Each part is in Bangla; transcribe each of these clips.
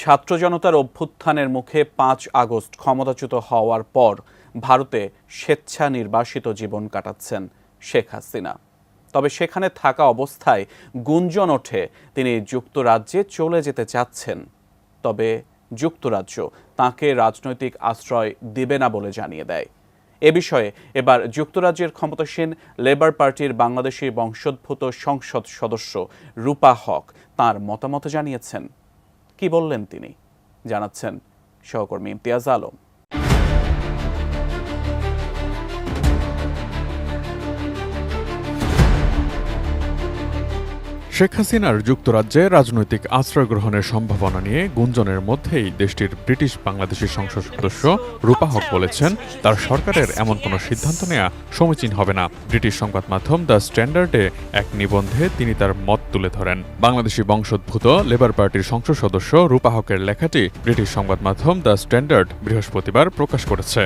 ছাত্র জনতার অভ্যুত্থানের মুখে পাঁচ আগস্ট ক্ষমতাচ্যুত হওয়ার পর ভারতে স্বেচ্ছা নির্বাসিত জীবন কাটাচ্ছেন শেখ হাসিনা। তবে সেখানে থাকা অবস্থায় গুঞ্জন ওঠে তিনি যুক্তরাজ্যে চলে যেতে চাচ্ছেন। তবে যুক্তরাজ্য তাকে রাজনৈতিক আশ্রয় দেবে না বলে জানিয়ে দেয়। এ বিষয়ে এবার যুক্তরাজ্যের ক্ষমতাসীন লেবার পার্টির বাংলাদেশি বংশোদ্ভূত সংসদ সদস্য রূপা হক তার মতামত জানিয়েছেন। কি বললেন তিনি? জানাচ্ছেন সহকর্মী ইমতিয়াজ আলম। শেখ হাসিনার যুক্তরাজ্যে রাজনৈতিক আশ্রয় গ্রহণের সম্ভাবনা নিয়ে গুঞ্জনের মধ্যেই দেশটির ব্রিটিশ বাংলাদেশি সংসদ সদস্য রূপা হক বলেছেন, তার সরকারের এমন কোনো সিদ্ধান্ত নেওয়া সমীচীন হবে না। ব্রিটিশ সংবাদ মাধ্যম দ্য স্ট্যান্ডার্ডে এক নিবন্ধে তিনি তার মত তুলে ধরেন। বাংলাদেশি বংশোদ্ভূত লেবার পার্টির সংসদ সদস্য রূপা হকের লেখাটি ব্রিটিশ সংবাদ মাধ্যম দ্য স্ট্যান্ডার্ড বৃহস্পতিবার প্রকাশ করেছে।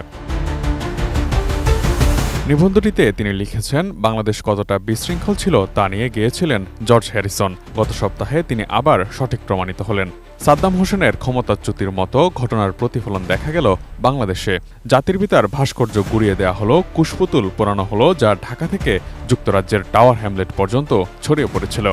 নিবন্ধটিতে তিনি লিখেছেন, বাংলাদেশ কতটা বিশৃঙ্খল ছিল তা নিয়ে গিয়েছিলেন জর্জ হ্যারিসন। গত সপ্তাহে তিনি আবার সঠিক প্রমাণিত হলেন। সাদ্দাম হোসেনের ক্ষমতাচ্যুতির মতো ঘটনার প্রতিফলন দেখা গেল বাংলাদেশে। জাতির পিতার ভাস্কর্য গুড়িয়ে দেওয়া হলো, কুশপুতুল পোড়ানো হলো, যা ঢাকা থেকে যুক্তরাজ্যের টাওয়ার হ্যামলেট পর্যন্ত ছড়িয়ে পড়েছিল।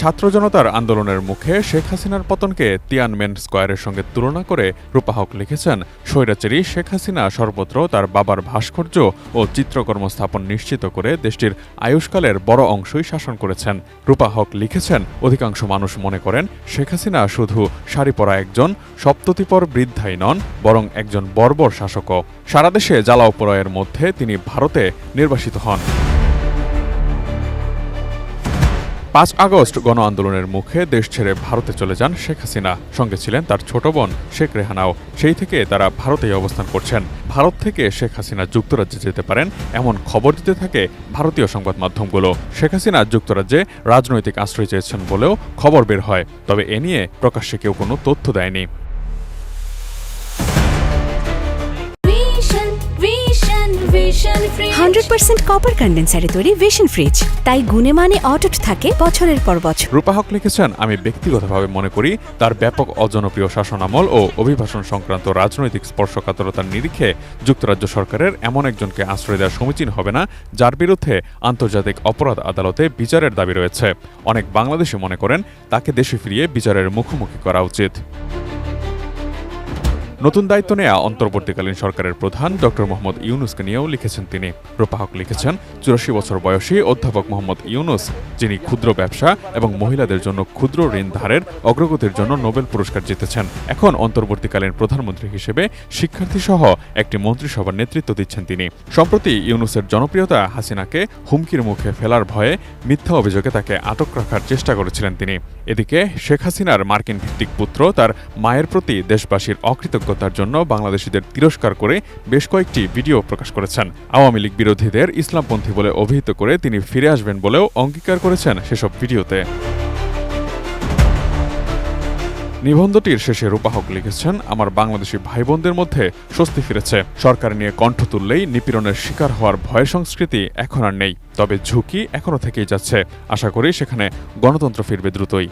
ছাত্র জনতার আন্দোলনের মুখে শেখ হাসিনার পতনকে তিয়ানমেন স্কোয়ারের সঙ্গে তুলনা করে রূপাহক লিখেছেন, স্বৈরাচারী শেখ হাসিনা সর্বত্র তার বাবার ভাস্কর্য ও চিত্রকর্ম স্থাপন নিশ্চিত করে দেশটির আয়ুষ্কালের বড় অংশই শাসন করেছেন। রূপাহক লিখেছেন, অধিকাংশ মানুষ মনে করেন শেখ হাসিনা শুধু শাড়ি পরা একজন, সপ্ততিপর বৃদ্ধাই নন, বরং একজন বর্বর শাসকও। সারা দেশে জ্বালাও মধ্যে তিনি ভারতে নির্বাসিত হন। পাঁচ আগস্ট গণ আন্দোলনের মুখে দেশ ছেড়ে ভারতে চলে যান শেখ হাসিনা। সঙ্গে ছিলেন তার ছোট বোন শেখ রেহানাও। সেই থেকে তারা ভারতেই অবস্থান করছেন। ভারত থেকে শেখ হাসিনা যুক্তরাজ্যে যেতে পারেন, এমন খবর দিতে থাকে ভারতীয় সংবাদ মাধ্যমগুলো। শেখ হাসিনা যুক্তরাজ্যে রাজনৈতিক আশ্রয় চেয়েছেন বলেও খবর বের হয়। তবে এ নিয়ে প্রকাশ্যে কেউ কোনো তথ্য দেয়নি। হান্ড্রেড পার্সেন্ট কপার কন্ডেন্সারে তৈরি ভিশন ফ্রিজ তাই গুণে মানে অটুট থাকে বছরের পর বছর। রূপাহক লিখেছেন, আমি ব্যক্তিগতভাবে মনে করি তার ব্যাপক অজনপ্রিয় শাসনামল ও অভিবাসন সংক্রান্ত রাজনৈতিক স্পর্শকাতরতার নিরিখে যুক্তরাজ্য সরকারের এমন একজনকে আশ্রয় দেওয়া সমীচীন হবে না, যার বিরুদ্ধে আন্তর্জাতিক অপরাধ আদালতে বিচারের দাবি রয়েছে। অনেক বাংলাদেশি মনে করেন, তাকে দেশে ফিরিয়ে বিচারের মুখোমুখি করা উচিত। নতুন দায়িত্ব নেয়া অন্তর্বর্তীকালীন সরকারের প্রধান ড. মোহাম্মদ ইউনুসকে নিয়েও লিখেছেন তিনি। রূপাহক লিখেছেন, চুরাশি বছর বয়সী অধ্যাপক মোহাম্মদ ইউনুস, যিনি ক্ষুদ্র ব্যবসা এবং মহিলাদের জন্য ক্ষুদ্র ঋণ ধারের অগ্রগতির জন্য নোবেল পুরস্কার জিতেছেন। এখন অন্তর্বর্তীকালীন প্রধানমন্ত্রী হিসেবে শিক্ষার্থী সহ একটি মন্ত্রিসভার নেতৃত্ব দিচ্ছেন তিনি। সম্প্রতি ইউনুসের জনপ্রিয়তা হাসিনাকে হুমকির মুখে ফেলার ভয়ে মিথ্যা অভিযোগে তাকে আটক রাখার চেষ্টা করেছিলেন তিনি। এদিকে শেখ হাসিনার মার্কিন ভিত্তিক পুত্র তার মায়ের প্রতি দেশবাসীর অকৃতজ্ঞতার জন্য বাংলাদেশিদের তিরস্কার করে বেশ কয়েকটি ভিডিও প্রকাশ করেছেন। আওয়ামী লীগ বিরোধীদের ইসলামপন্থী বলে অভিহিত করে তিনি ফিরে আসবেন বলেও অঙ্গীকার করেছেন সেসব ভিডিওতে। নিবন্ধটির শেষে রূপাহক লিখেছেন, আমার বাংলাদেশি ভাই বোনদের মধ্যে স্বস্তি ফিরেছে। সরকার নিয়ে কণ্ঠ তুললেই নিপীড়নের শিকার হওয়ার ভয় সংস্কৃতি এখন আর নেই। তবে ঝুঁকি এখনও থেকেই যাচ্ছে। আশা করি সেখানে গণতন্ত্র ফিরবে দ্রুতই।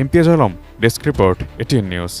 Imtiaz Alam desk report ATN news.